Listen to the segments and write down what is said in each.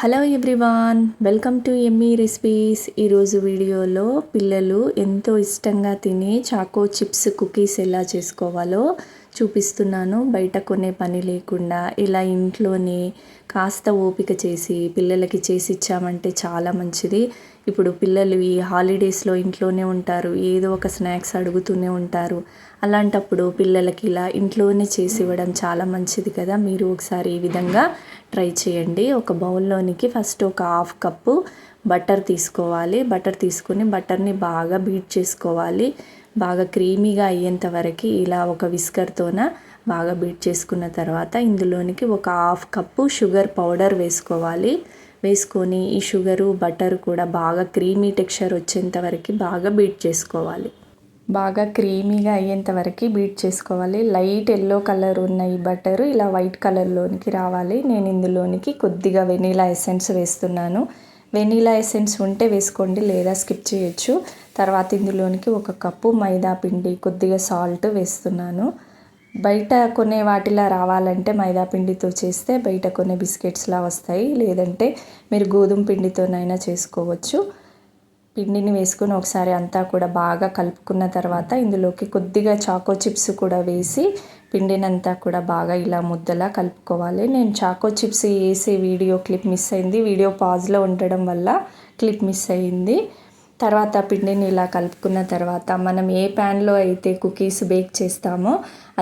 Hello everyone welcome to Emmy recipes. ఈరోజు వీడియోలో పిల్లలు ఎంతో ఇష్టంగా తినే చాకో చిప్స్ కుకీస్ ఎలా చేసుకోవాలో చూపిస్తున్నాను. బయట కొనే పని లేకుండా ఇలా ఇంట్లోనే కాస్త ఓపిక చేసి పిల్లలకి చేసి ఇచ్చామంటే చాలా మంచిది. ఇప్పుడు పిల్లలు ఈ హాలిడేస్లో ఇంట్లోనే ఉంటారు. ఏదో ఒక స్నాక్స్ అడుగుతూనే ఉంటారు. అలాంటప్పుడు పిల్లలకి ఇలా ఇంట్లోనే చేసి ఇవ్వడం చాలా మంచిది కదా. మీరు ఒకసారి ఈ విధంగా ట్రై చేయండి. ఒక బౌల్లోనికి ఫస్ట్ ఒక హాఫ్ కప్పు బటర్ తీసుకోవాలి. బటర్ తీసుకొని బటర్ని బాగా బీట్ చేసుకోవాలి. బాగా క్రీమీగా అయ్యేంత వరకు ఇలా ఒక విస్కర్తోన బాగా బీట్ చేసుకున్న తర్వాత ఇందులోనికి ఒక హాఫ్ కప్పు షుగర్ పౌడర్ వేసుకోవాలి. వేసుకొని ఈ షుగరు బటర్ కూడా బాగా క్రీమీ టెక్స్చర్ వచ్చేంత వరకు బాగా బీట్ చేసుకోవాలి. బాగా క్రీమీగా అయ్యేంత వరకు బీట్ చేసుకోవాలి. లైట్ ఎల్లో కలర్ ఉన్న ఈ బటర్ ఇలా వైట్ కలర్లోనికి రావాలి. నేను ఇందులోనికి కొద్దిగా వెనీలా ఎసెన్స్ వేస్తున్నాను. వెనీలా ఎసెన్స్ ఉంటే వేసుకోండి లేదా స్కిప్ చేయొచ్చు. తర్వాత ఇందులోనికి ఒక కప్పు మైదా పిండి కొద్దిగా సాల్ట్ వేస్తున్నాను. బయట కొనే వాటిలా రావాలంటే మైదా పిండితో చేస్తే బయట కొనే బిస్కెట్స్లా వస్తాయి. లేదంటే మీరు గోధుమ పిండితోనైనా చేసుకోవచ్చు. పిండిని వేసుకొని ఒకసారి అంతా కూడా బాగా కలుపుకున్న తర్వాత ఇందులోకి కొద్దిగా చాకో చిప్స్ కూడా వేసి పిండినంతా కూడా బాగా ఇలా ముద్దలా కలుపుకోవాలి. నేను చాకో చిప్స్ వేసే వీడియో క్లిప్ మిస్ అయింది. వీడియో పాజ్లో ఉండడం వల్ల క్లిప్ మిస్ అయింది. తర్వాత పిండిని ఇలా కలుపుకున్న తర్వాత మనం ఏ ప్యాన్లో అయితే కుకీస్ బేక్ చేస్తామో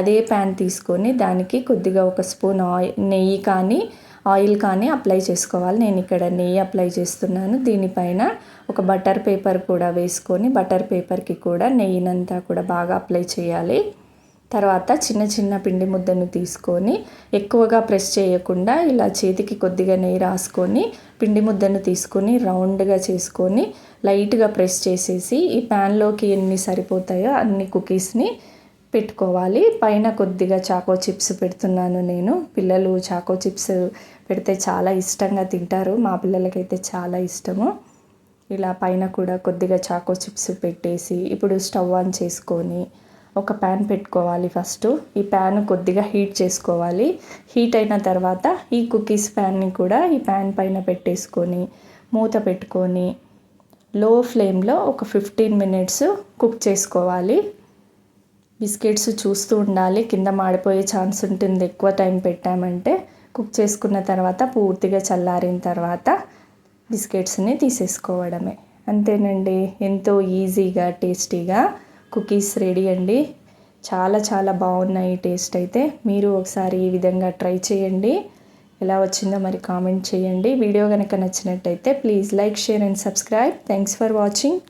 అదే ప్యాన్ తీసుకొని దానికి కొద్దిగా ఒక స్పూన్ ఆయిల్ నెయ్యి కానీ ఆయిల్ కానీ అప్లై చేసుకోవాలి. నేను ఇక్కడ నెయ్యి అప్లై చేస్తున్నాను. దీనిపైన ఒక బటర్ పేపర్ కూడా వేసుకొని బటర్ పేపర్కి కూడా నెయ్యినంతా కూడా బాగా అప్లై చేయాలి. తర్వాత చిన్న చిన్న పిండి ముద్దను తీసుకొని ఎక్కువగా ప్రెస్ చేయకుండా ఇలా చేతికి కొద్దిగా నెయ్యి రాసుకొని పిండి ముద్దను తీసుకొని రౌండ్గా చేసుకొని లైట్గా ప్రెస్ చేసేసి ఈ ప్యాన్లోకి ఎన్ని సరిపోతాయో అన్ని కుకీస్ని పెట్టుకోవాలి. పైన కొద్దిగా చాకో చిప్స్ పెడుతున్నాను నేను. పిల్లలు చాకో చిప్స్ పెడితే చాలా ఇష్టంగా తింటారు. మా పిల్లలకైతే చాలా ఇష్టము. ఇలా పైన కూడా కొద్దిగా చాకో చిప్స్ పెట్టేసి ఇప్పుడు స్టవ్ ఆన్ చేసుకొని ఒక ప్యాన్ పెట్టుకోవాలి ఫస్ట్. ఈ ప్యాన్ కొద్దిగా హీట్ చేసుకోవాలి. హీట్ అయిన తర్వాత ఈ కుకీస్ ప్యాన్ని కూడా ఈ ప్యాన్ పైన పెట్టేసుకొని మూత పెట్టుకొని లో ఫ్లేమ్లో ఒక ఫిఫ్టీన్ మినిట్స్ కుక్ చేసుకోవాలి. బిస్కెట్స్ చూస్తూ ఉండాలి. కింద మాడిపోయే ఛాన్స్ ఉంటుంది. ఎక్కువ టైం పెట్టామంటే కుక్ చేసుకున్న తర్వాత పూర్తిగా చల్లారిన తర్వాత బిస్కెట్స్ని తీసేసుకోవడమే. అంతేనండి. ఎంతో ఈజీగా టేస్టీగా కుకీస్ రెడీ అండి. చాలా చాలా బాగున్నాయి టేస్ట్ అయితే. మీరు ఒకసారి ఈ విధంగా ట్రై చేయండి. ఎలా వచ్చిందో మరి కామెంట్ చేయండి. వీడియో కనుక నచ్చినట్టయితే please like share and subscribe. Thanks for watching.